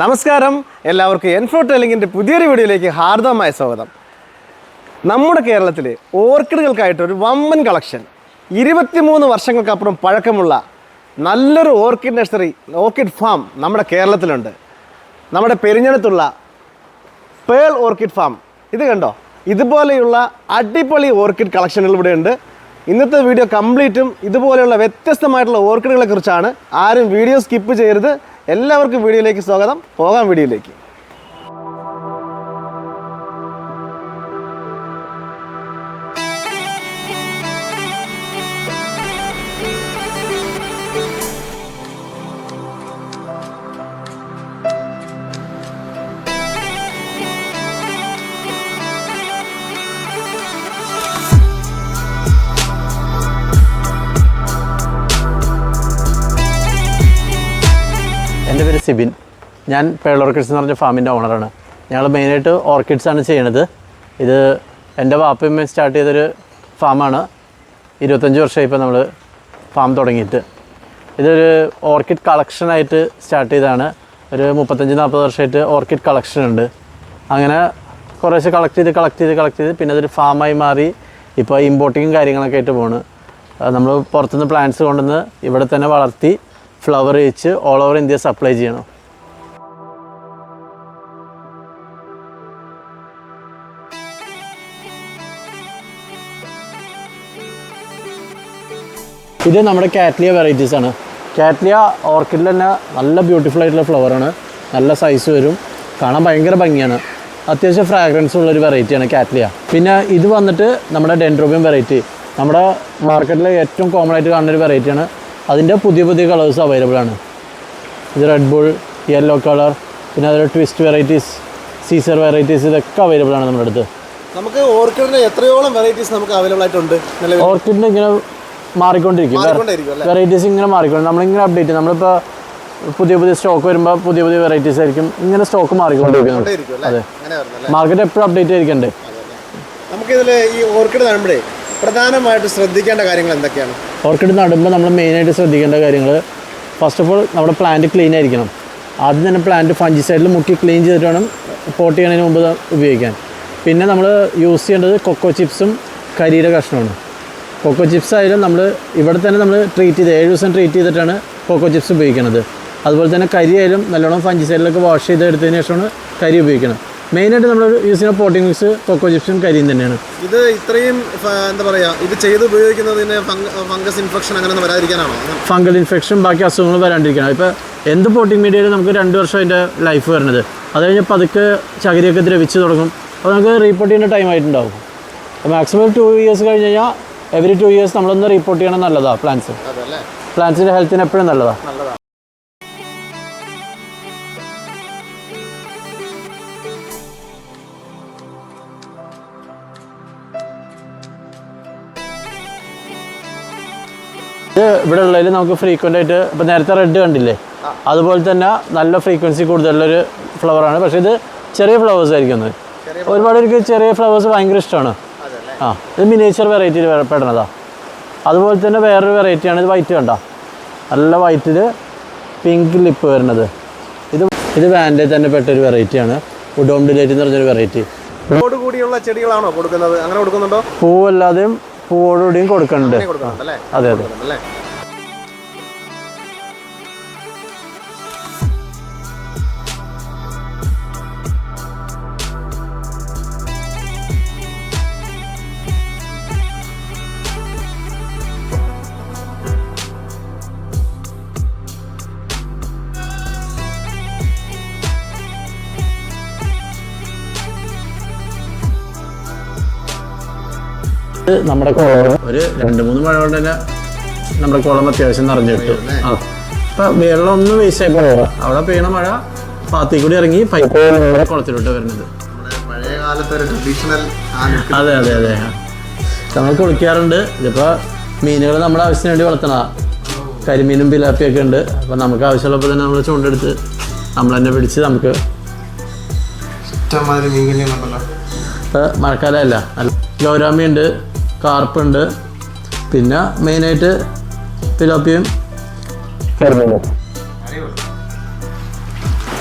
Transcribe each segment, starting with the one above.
നമസ്കാരം. എല്ലാവർക്കും എൻഫോ ടെലിങ്ങിന്റെ പുതിയൊരു വീഡിയോയിലേക്ക് ഹാർദവമായ സ്വാഗതം. നമ്മുടെ കേരളത്തിൽ ഓർക്കിഡുകൾക്കായിട്ട് ഒരു വമ്പൻ കളക്ഷൻ. ഇരുപത്തിമൂന്ന് വർഷങ്ങൾക്കപ്പുറം പഴക്കമുള്ള നല്ലൊരു ഓർക്കിഡ് നഴ്സറി ഓർക്കിഡ് ഫാം നമ്മുടെ കേരളത്തിലുണ്ട്. നമ്മുടെ പെരിഞ്ഞടത്തുള്ള പേൾ ഓർക്കിഡ് ഫാം. ഇത് കണ്ടോ? ഇതുപോലെയുള്ള അടിപൊളി ഓർക്കിഡ് കളക്ഷനുകൾ ഇവിടെ ഉണ്ട് ഇന്നത്തെ വീഡിയോ കംപ്ലീറ്റും ഇതുപോലെയുള്ള വ്യത്യസ്തമായിട്ടുള്ള ഓർക്കിഡുകളെ കുറിച്ചാണ്. ആരും വീഡിയോ സ്കിപ്പ് ചെയ്യരുത്. എല്ലാവർക്കും വീഡിയോയിലേക്ക് സ്വാഗതം. പോകാം വീഡിയോയിലേക്ക്. എന്റെ പേര് സിബിൻ. ഞാൻ പേൾ ഓർക്കിഡ്സ് എന്ന് പറഞ്ഞ ഫാമിന്റെ ഓണറാണ്. ഞങ്ങൾ മെയിനായിട്ട് ഓർക്കിഡ്സ് ആണ് ചെയ്യണത്. ഇത് എന്റെ വാപ്പയമ്മ സ്റ്റാർട്ട് ചെയ്തൊരു ഫാമാണ്. ഇരുപത്തഞ്ച് വർഷമായി ഇപ്പോൾ നമ്മൾ ഫാം തുടങ്ങിയിട്ട്. ഇതൊരു ഓർക്കിഡ് കളക്ഷനായിട്ട് സ്റ്റാർട്ട് ചെയ്തതാണ്. ഒരു മുപ്പത്തഞ്ച് നാൽപ്പത് വർഷമായിട്ട് ഓർക്കിഡ് കളക്ഷൻ ഉണ്ട്. അങ്ങനെ കുറേശ്ശെ കളക്ട് ചെയ്ത് കളക്ട് ചെയ്ത് കളക്ട് ചെയ്ത് പിന്നെ അതൊരു ഫാമായി മാറി ഇപ്പോൾ ഇമ്പോർട്ടിങ്ങും കാര്യങ്ങളൊക്കെ ആയിട്ട് പോണ്. നമ്മൾ പുറത്തുനിന്ന് പ്ലാന്റ്സ് കൊണ്ടുവന്ന് ഇവിടെ തന്നെ വളർത്തി ഫ്ലവർ വെച്ച് ഓൾ ഓവർ ഇന്ത്യ സപ്ലൈ ചെയ്യണം. ഇത് നമ്മുടെ കാറ്റ്ലിയ വെറൈറ്റീസ് ആണ്. കാറ്റ്ലിയ ഓർക്കിഡിൽ തന്നെ നല്ല ബ്യൂട്ടിഫുൾ ആയിട്ടുള്ള ഫ്ലവറാണ് നല്ല സൈസ് വരും. കാണാൻ ഭയങ്കര ഭംഗിയാണ്. അത്യാവശ്യം ഫ്രാഗ്രൻസ് ഉള്ളൊരു വെറൈറ്റിയാണ് കാറ്റ്ലിയ പിന്നെ ഇത് വന്നിട്ട് നമ്മുടെ ഡെൻഡ്രോബിയം വെറൈറ്റി നമ്മുടെ മാർക്കറ്റിൽ ഏറ്റവും കോമൺ ആയിട്ട് കാണുന്ന ഒരു വെറൈറ്റിയാണ് അതിന്റെ പുതിയ പുതിയ കളേഴ്സ് അവൈലബിൾ ആണ്. ഇത് റെഡ് ബുൾ യെല്ലോ കളർ പിന്നെ അതിൽ ട്വിസ്റ്റ് വെറൈറ്റീസ് സീസർ വെറൈറ്റീസ് ഇതൊക്കെ അവൈലബിൾ ആണ് നമ്മുടെ അടുത്ത്. നമുക്ക് ഓർക്കിഡിന് എത്രയോളം വെറൈറ്റീസ് നമുക്ക് അവൈലബിൾ ആയിട്ടുണ്ട് ഓർക്കിഡിന് ഇങ്ങനെ മാറിക്കൊണ്ടിരിക്കും വെറൈറ്റീസ് ഇങ്ങനെ മാറിക്കൊണ്ട് നമ്മളിങ്ങനെ അപ്ഡേറ്റ് നമ്മളിപ്പോൾ പുതിയ പുതിയ സ്റ്റോക്ക് വരുമ്പോൾ പുതിയ പുതിയ വെറൈറ്റീസ് ആയിരിക്കും. ഇങ്ങനെ സ്റ്റോക്ക് മാറിക്കൊണ്ടിരിക്കുന്നത് കൊണ്ടേയിരിക്കും അതെ. മാർക്കറ്റ് എപ്പോഴും അപ്ഡേറ്റ് ആയിരിക്കണ്ടേ നമുക്കിതിൽ ഈ ഓർക്കിഡ് കാണുമ്പോഴേ പ്രധാനമായിട്ട് ശ്രദ്ധിക്കേണ്ട കാര്യങ്ങൾ എന്തൊക്കെയാണ്? ഓർക്കിഡ് നടുമ്പോൾ നമ്മൾ മെയിനായിട്ട് ശ്രദ്ധിക്കേണ്ട കാര്യങ്ങൾ ഫസ്റ്റ് ഓഫ് ഓൾ നമ്മുടെ പ്ലാന്റ് ക്ലീൻ ആയിരിക്കണം. ആദ്യം തന്നെ പ്ലാന്റ് ഫഞ്ചി സൈഡിൽ മുക്കി ക്ലീൻ ചെയ്തിട്ട് വേണം പോട്ട് ചെയ്യണതിന് മുമ്പ് ഉപയോഗിക്കാൻ. പിന്നെ നമ്മൾ യൂസ് ചെയ്യേണ്ടത് കൊക്കോ ചിപ്സും കരിയുടെ കഷ്ണമാണ്. കൊക്കോ ചിപ്സ് ആയാലും നമ്മൾ ഇവിടെ തന്നെ നമ്മൾ ട്രീറ്റ് ചെയ്ത് ഏഴ് ദിവസം ട്രീറ്റ് ചെയ്തിട്ടാണ് കൊക്കോ ചിപ്സ് ഉപയോഗിക്കുന്നത് അതുപോലെ തന്നെ കരി ആയാലും നല്ലോണം ഫഞ്ചി സൈഡിലൊക്കെ വാഷ് ചെയ്ത് എടുത്തതിന് ശേഷമാണ് കരി ഉപയോഗിക്കണം മെയിനായിട്ട് നമ്മൾ യൂസ് ചെയ്യുന്ന പോട്ടിംഗ് മിക്സ് കൊക്കോ ജിപ്സും കരിയും തന്നെയാണ്. ഇത് ഇത്രയും എന്താ പറയാ ഇത് ചെയ്ത് ഉപയോഗിക്കുന്നതിന് ഫംഗസ് ഇൻഫെക്ഷൻ അങ്ങനെ വരാതിരിക്കാനാണോ? ഫംഗൽ ഇൻഫെക്ഷൻ ബാക്കി അസുഖങ്ങൾ വരാണ്ടിരിക്കണം. ഇപ്പോൾ എന്ത് പോട്ടിംഗ് മീഡിയയിൽ നമുക്ക് രണ്ട് വർഷം അതിന്റെ ലൈഫ് വരുന്നത് അത് കഴിഞ്ഞ് പതുക്കെ ചകിരിയൊക്കെ ദ്രവിച്ച് തുടങ്ങും. അപ്പോൾ നമുക്ക് റീപ്പോർട്ട് ചെയ്യേണ്ട ടൈം ആയിട്ടുണ്ടാവും. മാക്സിമം ടു ഇയേഴ്സ് കഴിഞ്ഞ് കഴിഞ്ഞാൽ എവറി ടു ഇയേഴ്സ് നമ്മളൊന്ന് റിപ്പോർട്ട് ചെയ്യണം നല്ലതാണ് പ്ലാന്റ്സ് അതല്ലേ പ്ലാന്റ്സിന്റെ ഹെൽത്തിന് എപ്പോഴും നല്ലതാണ് ഇത് ഇവിടെ ഉള്ളതിൽ നമുക്ക് ഫ്രീക്വന്റ് ആയിട്ട് ഇപ്പം നേരത്തെ റെഡ് കണ്ടില്ലേ? അതുപോലെ തന്നെ നല്ല ഫ്രീക്വൻസി കൂടുതലുള്ളൊരു ഫ്ലവറാണ് പക്ഷെ ഇത് ചെറിയ ഫ്ലവേഴ്സ് ആയിരിക്കും ഒന്ന് ഒരുപാട് പേർക്ക് ചെറിയ ഫ്ലവേഴ്സ് ഭയങ്കര ഇഷ്ടമാണ്. ആ ഇത് മിനിയേച്ചർ വെറൈറ്റിയിൽ പെടണതാ അതുപോലെ തന്നെ വേറൊരു വെറൈറ്റിയാണ് ഇത് വൈറ്റ് കണ്ട? നല്ല വൈറ്റിൽ പിങ്ക് ലിപ്പ് വരുന്നത്. ഇത് ഇത് വാൻഡേ തന്നെ പെട്ടൊരു വെറൈറ്റിയാണ് ഉഡോം ഡിലേറ്റ് എന്ന് പറഞ്ഞൊരു വെറൈറ്റി കൂടിയുള്ള ചെടികളാണോ കൊടുക്കുന്നത്? അങ്ങനെ കൊടുക്കുന്നുണ്ടോ? പൂവല്ലാതെയും പൂവോടുകൂടിയും കൊടുക്കുന്നുണ്ട് അതെ അതെ. ഇത് നമ്മുടെ കുളം ഒരു രണ്ട് മൂന്ന് മഴ കൊണ്ട് തന്നെ നമ്മുടെ കുളം അത്യാവശ്യം നിറഞ്ഞു കിട്ടും ആ. അപ്പൊ വെള്ളം ഒന്നും വേസ്റ്റ് ആയി പോകാം അവിടെ പെയ്യണ മഴ പാത്തി കൂടി ഇറങ്ങി പൈപ്പ് കുളത്തിലോട്ട് വരുന്നത്. നമ്മുടെ പഴയ കാലത്തെ ഒരു ട്രഡീഷണൽ അതെ അതെ അതെ. നമ്മൾ കുളിക്കാറുണ്ട്. ഇതിപ്പോ മീനുകൾ നമ്മുടെ ആവശ്യത്തിന് വേണ്ടി വളർത്തണതാ കരിമീനും പിലാപ്പിയൊക്കെ ഉണ്ട്. അപ്പൊ നമുക്ക് ആവശ്യമുള്ളപ്പോൾ തന്നെ നമ്മൾ ചൂണ്ടെടുത്ത് നമ്മൾ തന്നെ പിടിച്ച് നമുക്ക് മഴക്കാലല്ല മഴക്കാലമല്ല. ഗൗരാമിയുണ്ട്. കാർപ്പുണ്ട്. പിന്നെ മെയിനായിട്ട് പിലോപ്പിയും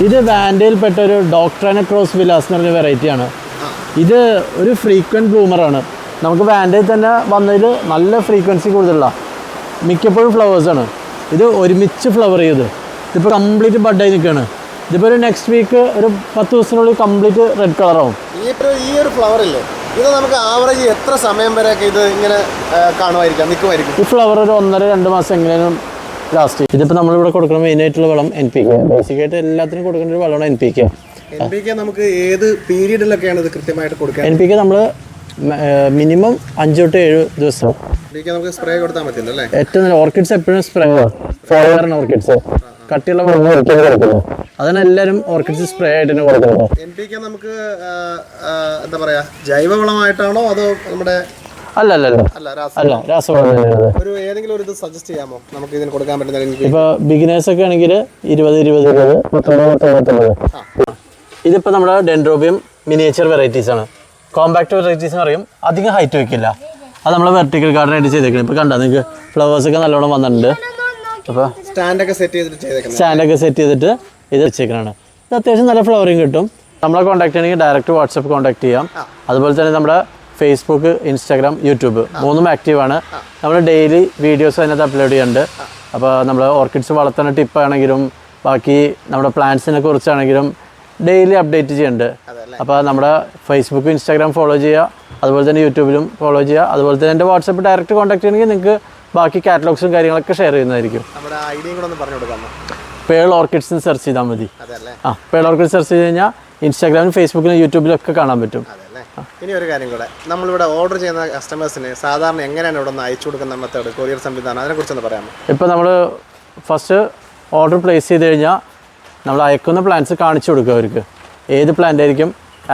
ഇത് വാൻഡയിൽപ്പെട്ട ഒരു ഡോക്ടറാന ക്രോസ് വിലാസ് എന്ന് പറഞ്ഞ വെറൈറ്റിയാണ് ഇത് ഒരു ഫ്രീക്വന്റ് ബ്ലൂമറാണ് നമുക്ക് വാൻഡയിൽ തന്നെ വന്നതിൽ നല്ല ഫ്രീക്വൻസി കൂടുതലുള്ള മിക്കപ്പോഴും ഫ്ലവേഴ്സാണ് ഇത് ഒരുമിച്ച് ഫ്ലവർ ചെയ്ത്. ഇതിപ്പോൾ കംപ്ലീറ്റ് ബഡായി നിൽക്കുകയാണ് ഇതിപ്പോൾ ഒരു നെക്സ്റ്റ് വീക്ക് ഒരു പത്ത് ദിവസത്തിനുള്ളിൽ കംപ്ലീറ്റ് റെഡ് കളറാവും ഈ ഒരു ഫ്ലവർ ഇല്ലേ? ഇത് നമുക്ക് ആവറേജ് എത്ര സമയം വരെയൊക്കെ ഇത് ഇങ്ങനെ കാണുമായിരിക്കാം നിൽക്കുമായിരിക്കും? ഈ ഫ്ലവർ ഒരു ഒന്നര രണ്ട് മാസം എങ്ങനെയും ലാസ്റ്റ് ഇതിപ്പോൾ നമ്മളിവിടെ കൊടുക്കുന്ന മെയിൻ ആയിട്ടുള്ള വളം എൻ പി കെ ബേസിക്കായിട്ട് എല്ലാത്തിനും കൊടുക്കേണ്ട ഒരു വളമാണ് N P K N P K നമുക്ക് ഏത് പീരീഡിലൊക്കെയാണ് ഇത് കൃത്യമായിട്ട് കൊടുക്കുക എൻ പി കെ നമ്മൾ മിനിമം അഞ്ച് തൊട്ട് ഏഴ് ദിവസം. നമുക്ക് സ്പ്രേ കൊടുത്താൽ മതി അല്ലേ? ഏറ്റവും നല്ല ഓർക്കിഡ്സ് എപ്പോഴും സ്പ്രേ ഓർക്കിഡ്സ് കട്ടിയുള്ള വളം ഒരിക്കലും കൊടുക്കുന്നു അതാണ് എല്ലാവരും ഓർക്കിഡ്സ് സ്പ്രേ ആയിട്ട് തന്നെ കൊടുക്കുന്നത് എൻ പി കെ നമുക്ക് എന്താ പറയാ ജൈവവളമായിട്ടാണോ അതോ നമ്മുടെ അല്ല അല്ല അല്ല അല്ല രാസ അല്ല രാസവളം. തന്നെയാണ് ഒരു ഏതെങ്കിലും ഒരു ഇത് സജസ്റ്റ് ചെയ്യാമോ? നമുക്ക് ഇതിന് കൊടുക്കാൻ പറ്റുന്ന ഇപ്പൊ ഇപ്പോൾ ബിഗിനേഴ്സ് ഒക്കെ ആണെങ്കിൽ ഇരുപത് ഇരുപത്. ഇരുപത് പത്തൊമ്പത് പത്തൊമ്പത് ഇതിപ്പോൾ നമ്മുടെ ഡെൻഡ്രോബിയം മിനിയേച്ചർ വെറൈറ്റീസ് ആണ്. കോമ്പാക്ട് വെറൈറ്റീസ് എന്ന് പറയും. അധികം ഹൈറ്റ് വെക്കില്ല അത് നമ്മൾ വെർട്ടിക്കൽ ഗാർഡൻ ആയിട്ട് ചെയ്തേക്കുന്നത് ഇപ്പൊ കണ്ടാൽ നിങ്ങൾക്ക് ഫ്ലവേഴ്സ് ഒക്കെ നല്ലോണം വന്നിട്ടുണ്ട്. അപ്പോൾ സ്റ്റാൻഡ് ഒക്കെ സെറ്റ് ചെയ്തിട്ട് ചെയ്തേക്കുന്നത്. സ്റ്റാൻഡൊക്കെ സെറ്റ് ചെയ്തിട്ട് ഇത് വെച്ചേക്കണാണ്. ഇത് അത്യാവശ്യം നല്ല ഫ്ലവറിങ് കിട്ടും. നമ്മളെ കോൺടാക്ട് ചെയ്യണമെങ്കിൽ ഡയറക്റ്റ് വാട്സപ്പ് കോൺടാക്ട് ചെയ്യാം. അതുപോലെ തന്നെ നമ്മുടെ ഫേസ്ബുക്ക് ഇൻസ്റ്റാഗ്രാം യൂട്യൂബ് മൂന്നും ആക്റ്റീവാണ് നമ്മൾ ഡെയിലി വീഡിയോസ് അതിനകത്ത് അപ്ലോഡ് ചെയ്യുന്നുണ്ട് അപ്പോൾ നമ്മൾ ഓർക്കിഡ്സ് വളർത്തുന്ന ടിപ്പാണെങ്കിലും ബാക്കി നമ്മുടെ പ്ലാന്റ്സിനെ കുറിച്ചാണെങ്കിലും ഡെയിലി അപ്ഡേറ്റ് ചെയ്യുന്നുണ്ട് അപ്പോൾ നമ്മുടെ ഫേസ്ബുക്ക് ഇൻസ്റ്റാഗ്രാം ഫോളോ ചെയ്യുക അതുപോലെ തന്നെ യൂട്യൂബിലും ഫോളോ ചെയ്യുക അതുപോലെ തന്നെ എന്റെ വാട്സപ്പ് ഡയറക്റ്റ് കോൺടാക്ട് ചെയ്യണമെങ്കിൽ നിങ്ങൾക്ക് ബാക്കി കാറ്റലോഗ്സും കാര്യങ്ങളൊക്കെ ഷെയർ ചെയ്യുന്നതായിരിക്കും. പേൾ ഓർക്കിഡ്സ് സെർച്ച് ചെയ്താൽ മതി. ആ പേൾ ഓർക്കിഡ് സെർച്ച് ചെയ്ത് കഴിഞ്ഞാൽ ഇൻസ്റ്റാഗ്രാമിലും ഫേസ്ബുക്കിലും യൂട്യൂബിലും ഒക്കെ കാണാൻ പറ്റും. ഇനി ഒരു കാര്യം കൂടെ. നമ്മളിവിടെ ഓർഡർ ചെയ്യുന്ന കസ്റ്റമേഴ്സിന് സാധാരണ എങ്ങനെയാണ് ഇവിടെ നിന്ന് അയച്ചു കൊടുക്കുന്ന മെത്തേഡ് കൊറിയർ സംവിധാനം? അതിനെക്കുറിച്ചൊന്ന് പറയാമോ? ഇപ്പോൾ നമ്മൾ ഫസ്റ്റ് ഓർഡർ പ്ലേസ് ചെയ്ത് കഴിഞ്ഞാൽ നമ്മൾ അയക്കുന്ന പ്ലാന്റ്സ് കാണിച്ചു കൊടുക്കുക അവർക്ക്. ഏത് പ്ലാന്റ് ആയിരിക്കും?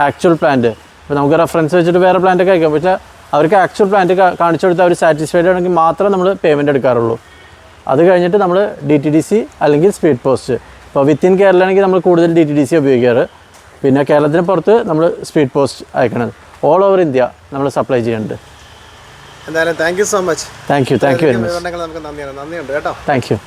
ആക്ച്വൽ പ്ലാന്റ് ഇപ്പോൾ നമുക്ക് റെഫറൻസ് വെച്ചിട്ട് വേറെ പ്ലാന്റ് ഒക്കെ അയക്കാം. പക്ഷേ അവർക്ക് ആക്ച്വൽ പ്ലാന്റ് കാണിച്ചു കൊടുത്ത് അവർ സാറ്റിസ്ഫൈഡ് ആണെങ്കിൽ മാത്രമേ നമ്മൾ പേയ്മെന്റ് എടുക്കാറുള്ളൂ. അത് കഴിഞ്ഞിട്ട് നമ്മൾ ഡി ടി ഡി സി അല്ലെങ്കിൽ സ്പീഡ് പോസ്റ്റ് ഇപ്പോൾ വിത്തിൻ കേരളയാണെങ്കിൽ നമ്മൾ കൂടുതൽ ഡി ടി ഡി സി ഉപയോഗിക്കാറ്. പിന്നെ കേരളത്തിന് പുറത്ത് നമ്മൾ സ്പീഡ് പോസ്റ്റ് അയക്കണത്. ഓൾ ഓവർ ഇന്ത്യ നമ്മൾ സപ്ലൈ ചെയ്യുന്നുണ്ട്. എന്തായാലും thank you so much thank you thank you very much നമുക്ക് നന്ദിയാണ്. നന്ദിയുണ്ട് കേട്ടോ. Thank you